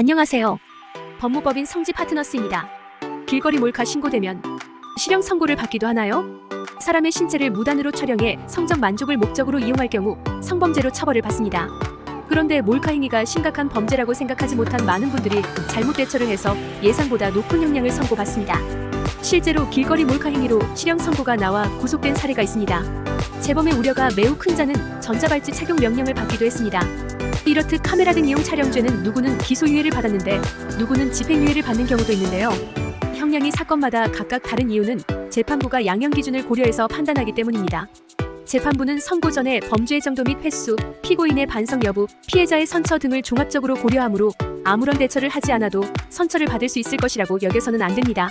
안녕하세요. 법무법인 성지 파트너스입니다. 길거리 몰카 신고되면 실형 선고를 받기도 하나요? 사람의 신체를 무단으로 촬영해 성적 만족을 목적으로 이용할 경우 성범죄로 처벌을 받습니다. 그런데 몰카 행위가 심각한 범죄라고 생각하지 못한 많은 분들이 잘못 대처를 해서 예상보다 높은 형량을 선고받습니다. 실제로 길거리 몰카 행위로 실형 선고가 나와 구속된 사례가 있습니다. 재범의 우려가 매우 큰 자는 전자발찌 착용 명령을 받기도 했습니다. 이렇듯 카메라 등 이용 촬영죄는 누구는 기소유예를 받았는데 누구는 집행유예를 받는 경우도 있는데요. 형량이 사건마다 각각 다른 이유는 재판부가 양형 기준을 고려해서 판단하기 때문입니다. 재판부는 선고 전에 범죄의 정도 및 횟수, 피고인의 반성 여부, 피해자의 선처 등을 종합적으로 고려하므로 아무런 대처를 하지 않아도 선처를 받을 수 있을 것이라고 여겨서는 안 됩니다.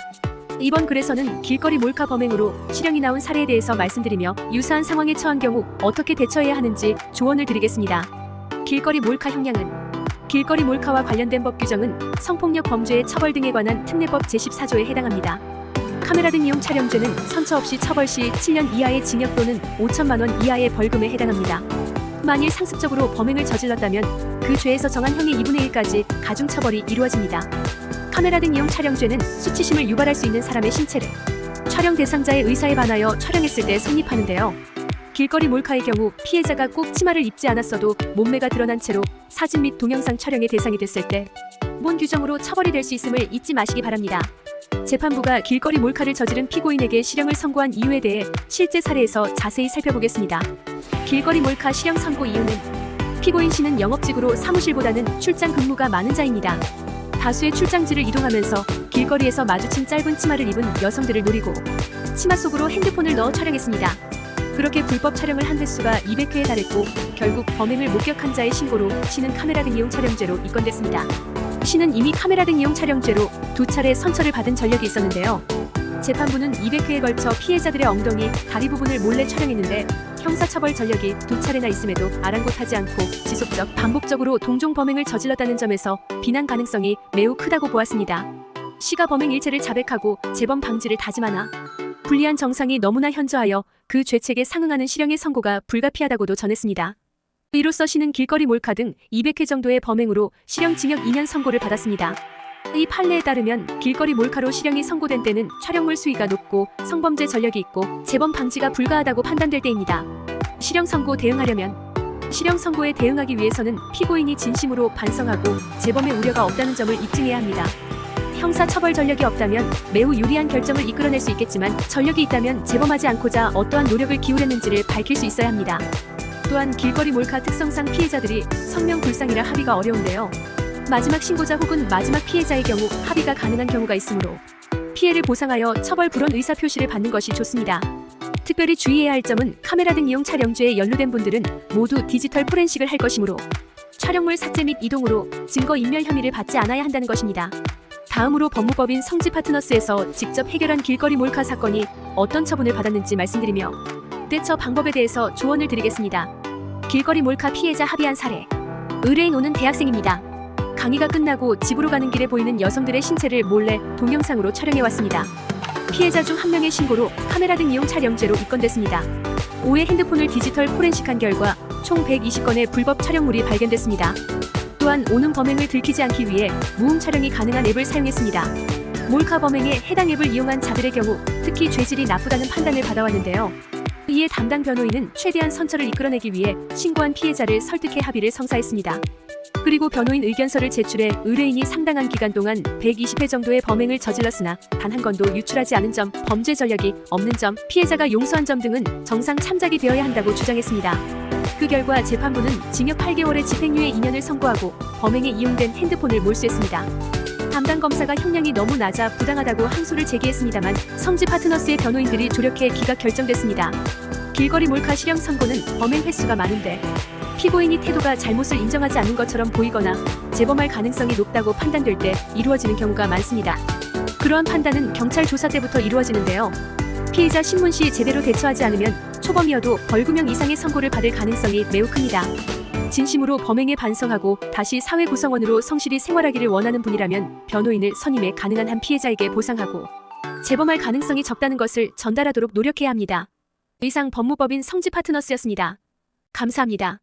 이번 글에서는 길거리 몰카 범행으로 실형이 나온 사례에 대해서 말씀드리며 유사한 상황에 처한 경우 어떻게 대처해야 하는지 조언을 드리겠습니다. 길거리 몰카 형량은 길거리 몰카와 관련된 법 규정은 성폭력 범죄의 처벌 등에 관한 특례법 제14조에 해당합니다. 카메라 등 이용 촬영죄는 선처 없이 처벌 시 7년 이하의 징역 또는 5천만 원 이하의 벌금에 해당합니다. 만일 상습적으로 범행을 저질렀다면 그 죄에서 정한 형의 2분의 1까지 가중 처벌이 이루어집니다. 카메라 등 이용 촬영죄는 수치심을 유발할 수 있는 사람의 신체를 촬영 대상자의 의사에 반하여 촬영했을 때 성립하는데요. 길거리 몰카의 경우 피해자가 꼭 치마를 입지 않았어도 몸매가 드러난 채로 사진 및 동영상 촬영의 대상이 됐을 때 본 규정으로 처벌이 될 수 있음을 잊지 마시기 바랍니다. 재판부가 길거리 몰카를 저지른 피고인에게 실형을 선고한 이유에 대해 실제 사례에서 자세히 살펴보겠습니다. 길거리 몰카 실형 선고 이유는 피고인 씨는 영업직으로 사무실보다는 출장 근무가 많은 자입니다. 다수의 출장지를 이동하면서 길거리에서 마주친 짧은 치마를 입은 여성들을 노리고 치마 속으로 핸드폰을 넣어 촬영했습니다. 그렇게 불법 촬영을 한 횟수가 200회에 달했고 결국 범행을 목격한 자의 신고로 씨는 카메라 등 이용 촬영죄로 입건됐습니다. 씨는 이미 카메라 등 이용 촬영죄로 두 차례 선처를 받은 전력이 있었는데요. 재판부는 200회에 걸쳐 피해자들의 엉덩이, 다리 부분을 몰래 촬영했는데 형사처벌 전력이 두 차례나 있음에도 아랑곳하지 않고 지속적, 반복적으로 동종 범행을 저질렀다는 점에서 비난 가능성이 매우 크다고 보았습니다. 씨가 범행 일체를 자백하고 재범 방지를 다짐하나 불리한 정상이 너무나 현저하여 그 죄책에 상응하는 실형의 선고가 불가피하다고도 전했습니다. 이로써 씨는 길거리 몰카 등 200회 정도의 범행으로 실형 징역 2년 선고를 받았습니다. 이 판례에 따르면 길거리 몰카로 실형이 선고된 때는 촬영물 수위가 높고 성범죄 전력이 있고 재범 방지가 불가하다고 판단될 때입니다. 실형 선고 대응하려면 실형 선고에 대응하기 위해서는 피고인이 진심으로 반성하고 재범의 우려가 없다는 점을 입증해야 합니다. 형사 처벌 전력이 없다면 매우 유리한 결정을 이끌어낼 수 있겠지만 전력이 있다면 재범하지 않고자 어떠한 노력을 기울였는지를 밝힐 수 있어야 합니다. 또한 길거리 몰카 특성상 피해자들이 성명 불상이라 합의가 어려운데요. 마지막 신고자 혹은 마지막 피해자의 경우 합의가 가능한 경우가 있으므로 피해를 보상하여 처벌 불원 의사 표시를 받는 것이 좋습니다. 특별히 주의해야 할 점은 카메라 등 이용 촬영죄에 연루된 분들은 모두 디지털 포렌식을 할 것이므로 촬영물 삭제 및 이동으로 증거 인멸 혐의를 받지 않아야 한다는 것입니다. 다음으로 법무법인 성지 파트너스에서 직접 해결한 길거리 몰카 사건이 어떤 처분을 받았는지 말씀드리며 대처 방법에 대해서 조언을 드리겠습니다. 길거리 몰카 피해자 합의한 사례. 의뢰인 오는 대학생입니다. 강의가 끝나고 집으로 가는 길에 보이는 여성들의 신체를 몰래 동영상으로 촬영해 왔습니다. 피해자 중 한 명의 신고로 카메라 등 이용 촬영죄로 입건됐습니다. 오해 핸드폰을 디지털 포렌식한 결과 총 120건의 불법 촬영물이 발견됐습니다. 또한 오는 범행을 들키지 않기 위해 무음 촬영이 가능한 앱을 사용했습니다. 몰카 범행에 해당 앱을 이용한 자들의 경우 특히 죄질이 나쁘다는 판단을 받아왔는데요. 이에 담당 변호인은 최대한 선처를 이끌어내기 위해 신고한 피해자를 설득해 합의를 성사했습니다. 그리고 변호인 의견서를 제출해 의뢰인이 상당한 기간 동안 120회 정도의 범행을 저질렀으나 단 한 건도 유출하지 않은 점, 범죄 전력이 없는 점, 피해자가 용서한 점 등은 정상 참작이 되어야 한다고 주장했습니다. 그 결과 재판부는 징역 8개월의 집행유예 2년을 선고하고 범행에 이용된 핸드폰을 몰수했습니다. 담당 검사가 형량이 너무 낮아 부당하다고 항소를 제기했습니다만 성지 파트너스의 변호인들이 조력해 기각 결정됐습니다. 길거리 몰카 실형 선고는 범행 횟수가 많은데 피고인이 태도가 잘못을 인정하지 않는 것처럼 보이거나 재범할 가능성이 높다고 판단될 때 이루어지는 경우가 많습니다. 그러한 판단은 경찰 조사 때부터 이루어지는데요. 피해자 신문 시 제대로 대처하지 않으면 초범이어도 벌금형 이상의 선고를 받을 가능성이 매우 큽니다. 진심으로 범행에 반성하고 다시 사회 구성원으로 성실히 생활하기를 원하는 분이라면 변호인을 선임해 가능한 한 피해자에게 보상하고 재범할 가능성이 적다는 것을 전달하도록 노력해야 합니다. 이상 법무법인 성지 파트너스였습니다. 감사합니다.